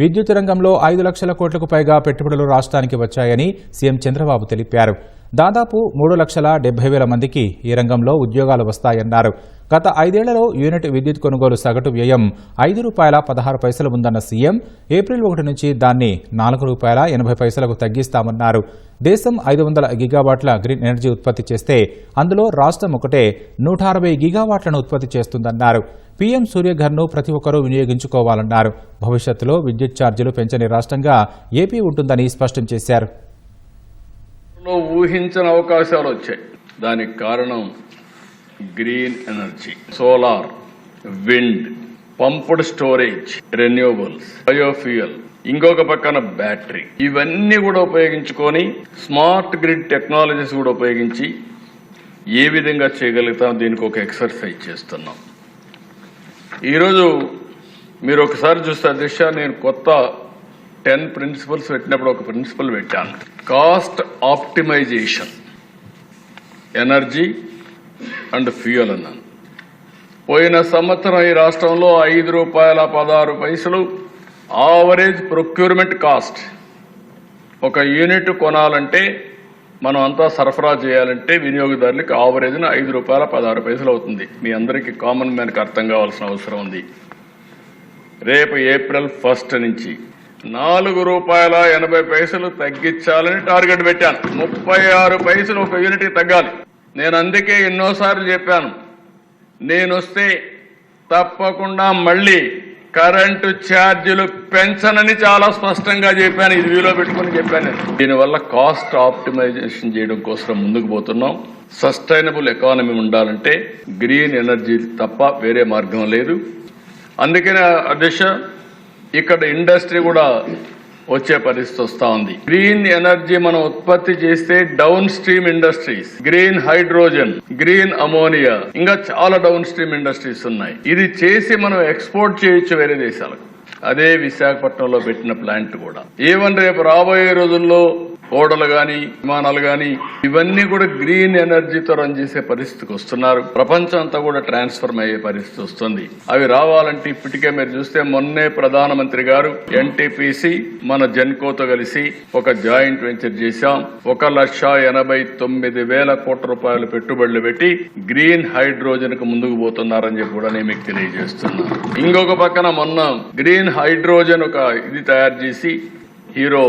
విద్యుత్ రంగంలో ఐదు లక్షల కోట్లకు పైగా పెట్టుబడులు రాష్ట్రానికి వచ్చాయని సీఎం చంద్రబాబు తెలిపారు. దాదాపు మూడు లక్షల డెబ్బై వేల మందికి ఈ రంగంలో ఉద్యోగాలు వస్తాయన్నారు. గత ఐదేళ్ళలో యూనిట్ విద్యుత్ కొనుగోలు సగటు వ్యయం ఐదు రూపాయల పదహారు పైసలు ఉందన్న సీఎం ఏప్రిల్ ఒకటి నుంచి దాన్ని నాలుగు రూపాయల ఎనభై పైసలకు తగ్గిస్తామన్నారు. దేశం ఐదు వందల గిగావాట్ల గ్రీన్ ఎనర్జీ ఉత్పత్తి చేస్తే అందులో రాష్ట్రం ఒకటే నూట అరవై గిగావాట్లను ఉత్పత్తి చేస్తుందన్నారు. పీఎం సూర్యఘర్ను ప్రతి ఒక్కరూ వినియోగించుకోవాలన్నారు. భవిష్యత్తులో విద్యుత్ ఛార్జీలు పెంచని రాష్ట్రంగా ఏపీ ఉంటుందని స్పష్టం చేశారు. లో ఊహించని అవకాశాలు వచ్చాయి. దానికి కారణం green energy solar wind pumped storage renewables biofuel ఇంకొక పక్కన బ్యాటరీ. ఇవన్నీ కూడా ఉపయోగించుకొని స్మార్ట్ గ్రిడ్ టెక్నాలజీస్ కూడా ఉపయోగించి ఏ విధంగా చేయగలుగుతాం దీనికి ఒక ఎక్సర్సైజ్ చేస్తున్నాం. ఈరోజు మీరు ఒకసారి చూస్తే దిశ నేను కొత్త టెన్ ప్రిన్సిపల్స్ పెట్టినప్పుడు ఒక ప్రిన్సిపల్ పెట్టాను. Cost optimization. Energy and fuel అన్నాను. పోయిన సంవత్సరం ఈ రాష్ట్రంలో ఐదు రూపాయల పదహారు పైసలు ఆవరేజ్ ప్రొక్యూర్మెంట్ కాస్ట్. ఒక యూనిట్ కొనాలంటే మనం అంతా సరఫరా చేయాలంటే వినియోగదారులకు ఆవరేజ్న ఐదు రూపాయల పదహారు పైసలు అవుతుంది. మీ అందరికీ కామన్ మ్యాన్కి అర్థం కావాల్సిన అవసరం ఉంది. రేపు ఏప్రిల్ ఫస్ట్ నుంచి నాలుగు రూపాయల ఎనభై పైసలు తగ్గించాలని టార్గెట్ పెట్టాను. ముప్పై ఆరు పైసలు ఒక యూనిట్ తగ్గాలి. నేను అందుకే ఎన్నోసార్లు చెప్పాను నేను వస్తే తప్పకుండా మళ్ళీ కరెంటు ఛార్జీలు పెంచనని చాలా స్పష్టంగా చెప్పాను ఇది వీలో పెట్టుకుని చెప్పాను నేను. దీనివల్ల కాస్ట్ ఆప్టిమైజేషన్ చేయడం కోసం ముందుకు పోతున్నాం. సస్టైనబుల్ ఎకానమీ ఉండాలంటే గ్రీన్ ఎనర్జీ తప్ప వేరే మార్గం లేదు. అందుకనే అధ్యక్ష ఇక్కడ ఇండస్ట్రీ కూడా వచ్చే పరిస్థితి వస్తా ఉంది. గ్రీన్ ఎనర్జీ మనం ఉత్పత్తి చేస్తే downstream industries green hydrogen green ammonia ఇంకా చాలా డౌన్ స్ట్రీమ్ ఇండస్ట్రీస్ ఉన్నాయి. ఇది చేసి మనం ఎక్స్పోర్ట్ చేయొచ్చు వేరే దేశాలకు. అదే విశాఖపట్నంలో పెట్టిన ప్లాంట్ కూడా. ఏమని రేపు రాబోయే రోజుల్లో ఓడలు గాని విమానాలు గాని ఇవన్నీ కూడా గ్రీన్ ఎనర్జీతో రన్ చేసే పరిస్థితికి వస్తున్నారు. ప్రపంచం అంతా కూడా ట్రాన్స్ఫర్మ్ అయ్యే పరిస్థితి వస్తుంది. అవి రావాలంటే ఇప్పటికే మీరు చూస్తే మొన్నే ప్రధానమంత్రి గారు ఎన్టీపీసీ మన జెన్కోతో కలిసి ఒక జాయింట్ వెంచర్ చేశాం. ఒక లక్ష ఎనభై తొమ్మిది వేల కోట్ల రూపాయలు పెట్టుబడులు పెట్టి గ్రీన్ హైడ్రోజన్కు ముందుకు పోతున్నారని చెప్పి కూడా నేను మీకు తెలియజేస్తున్నాను ఇంకొక పక్కన మొన్న గ్రీన్ హైడ్రోజన్ ఒక ఇది తయారు చేసి హీరో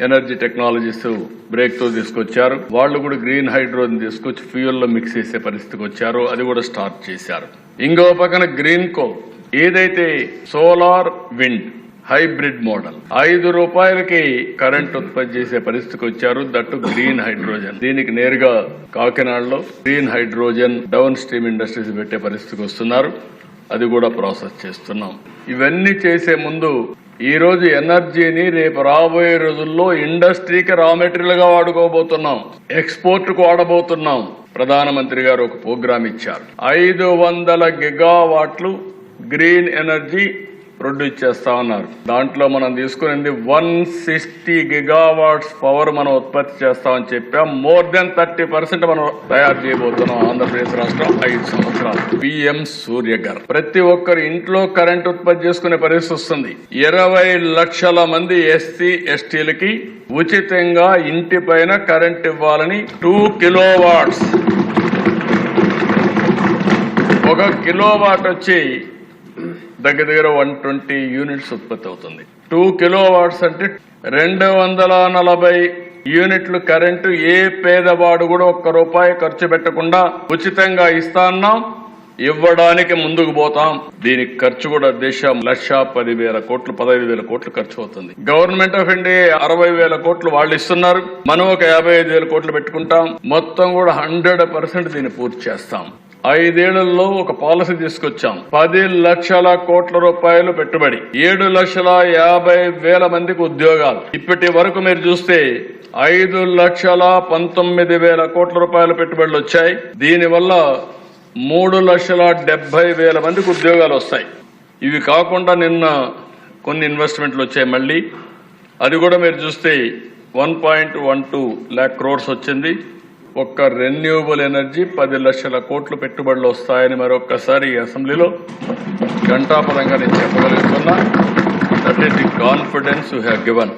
ఎనర్జీ టెక్నాలజీస్ బ్రేక్తో తీసుకొచ్చారు. వాళ్ళు కూడా గ్రీన్ హైడ్రోజన్ తీసుకొచ్చి ఫ్యూయల్లో మిక్స్ చేసే పరిస్థితికి వచ్చారు. అది కూడా స్టార్ట్ చేశారు. ఇంకో పక్కన గ్రీన్ కో ఏదైతే సోలార్ విండ్ హైబ్రిడ్ మోడల్ ఐదు రూపాయలకి కరెంట్ ఉత్పత్తి చేసే పరిస్థితికి వచ్చారు. That green hydrogen. దీనికి నేరుగా కాకినాడలో green hydrogen downstream industries పెట్టే పరిస్థితికి వస్తున్నారు. అది కూడా ప్రాసెస్ చేస్తున్నాం. ఇవన్నీ చేసే ముందు ఈరోజు ఎనర్జీని రేపు రాబోయే రోజుల్లో ఇండస్ట్రీకి రా మెటీరియల్గా వాడుకోబోతున్నాం. ఎక్స్పోర్ట్కు వాడబోతున్నాం. ప్రధానమంత్రి గారు ఒక ప్రోగ్రామ్ ఇచ్చారు. ఐదు వందల గిగావాట్లు గ్రీన్ ఎనర్జీ ప్రొడ్యూస్ చేస్తా ఉన్నారు. దాంట్లో మనం తీసుకునేది వన్ సిక్స్టీ గిగావాట్స్ పవర్ మనం ఉత్పత్తి చేస్తామని చెప్పాం. మోర్ దెన్ థర్టీ పర్సెంట్ మనం తయారు చేయబోతున్నాం ఆంధ్రప్రదేశ్ రాష్ట్రం ఐదు సంవత్సరాలు. పిఎం సూర్యగర్. ప్రతి ఒక్కరు ఇంట్లో కరెంట్ ఉత్పత్తి చేసుకునే పరిస్థితి వస్తుంది. ఇరవై లక్షల మంది ఎస్సీ ఎస్టీలకి ఉచితంగా ఇంటి పైన కరెంట్ ఇవ్వాలని టూ కిలో వాట్స్ ఒక కిలో వాట్ వచ్చి దగ్గర దగ్గర వన్ ట్వంటీ యూనిట్స్ ఉత్పత్తి అవుతుంది. టూ కిలో వాట్స్ అంటే రెండు వందల నలభై యూనిట్లు కరెంటు ఏ పేదవాడు కూడా ఒక్క రూపాయి ఖర్చు పెట్టకుండా ఉచితంగా ఇస్తాన్నాం ఇవ్వడానికి ముందుకు పోతాం. దీనికి ఖర్చు కూడా దేశం లక్ష పది వేల కోట్లు పదహైదు వేల కోట్లు ఖర్చు అవుతుంది. గవర్నమెంట్ ఆఫ్ ఇండియా అరవై వేల కోట్లు వాళ్ళు ఇస్తున్నారు. మనం ఒక యాభై ఐదు వేల కోట్లు పెట్టుకుంటాం. మొత్తం కూడా హండ్రెడ్ పర్సెంట్ దీన్ని పూర్తి చేస్తాం. ఐదేళ్ళలో ఒక పాలసీ తీసుకొచ్చాం. పది లక్షల కోట్ల రూపాయలు పెట్టుబడి. ఏడు లక్షల యాభై వేల మందికి ఉద్యోగాలు. ఇప్పటి వరకు మీరు చూస్తే ఐదు లక్షల పంతొమ్మిది వేల కోట్ల రూపాయల పెట్టుబడులు వచ్చాయి. దీనివల్ల మూడు లక్షల డెబ్బై వేల మందికి ఉద్యోగాలు వస్తాయి. ఇవి కాకుండా నిన్న కొన్ని ఇన్వెస్ట్మెంట్లు వచ్చాయి మళ్ళీ. అది కూడా మీరు చూస్తే one point one two lakh crores వచ్చింది. ఒక్క రెన్యూవబుల్ ఎనర్జీ పది లక్షల కోట్లు పెట్టుబడులు వస్తాయని మరొక్కసారి అసెంబ్లీలో గంటాపరంగా నేను చెప్పగలుగుతున్నా. That is the confidence you have given